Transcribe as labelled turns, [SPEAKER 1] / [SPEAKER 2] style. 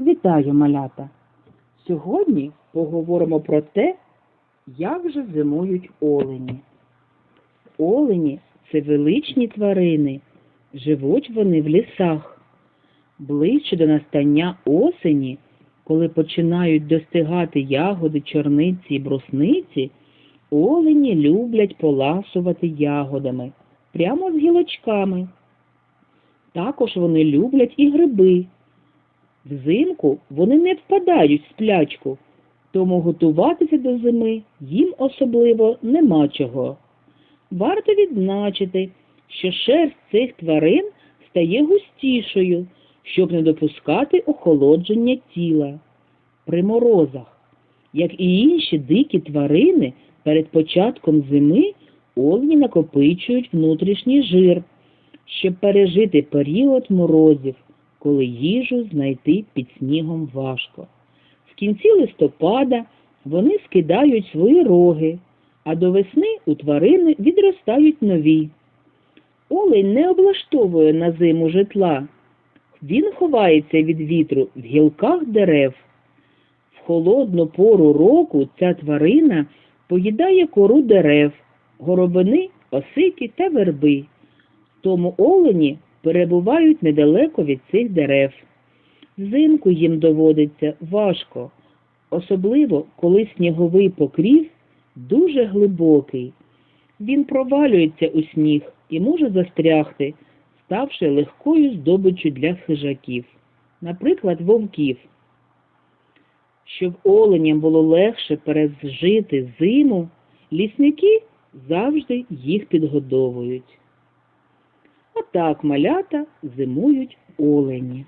[SPEAKER 1] Вітаю, малята! Сьогодні поговоримо про те, як же зимують олені. Олені це величні тварини, живуть вони в лісах. Ближче до настання осені, коли починають достигати ягоди чорниці і брусниці, олені люблять поласувати ягодами прямо з гілочками. Також вони люблять і гриби. Взимку вони не впадають в сплячку, тому готуватися до зими їм особливо нема чого. Варто відзначити, що шерсть цих тварин стає густішою, щоб не допускати охолодження тіла. При морозах, як і інші дикі тварини, перед початком зими олені накопичують внутрішній жир, щоб пережити період морозів, коли їжу знайти під снігом важко. В кінці листопада вони скидають свої роги, а до весни у тварини відростають нові. Олень не облаштовує на зиму житла. Він ховається від вітру в гілках дерев. В холодну пору року ця тварина поїдає кору дерев, горобини, осики та верби. Тому олені перебувають недалеко від цих дерев. Взимку їм доводиться важко, особливо коли сніговий покрів дуже глибокий. Він провалюється у сніг і може застрягти, ставши легкою здобиччю для хижаків, наприклад, вовків. Щоб оленям було легше пережити зиму, лісники завжди їх підгодовують. Отак малята зимують олені.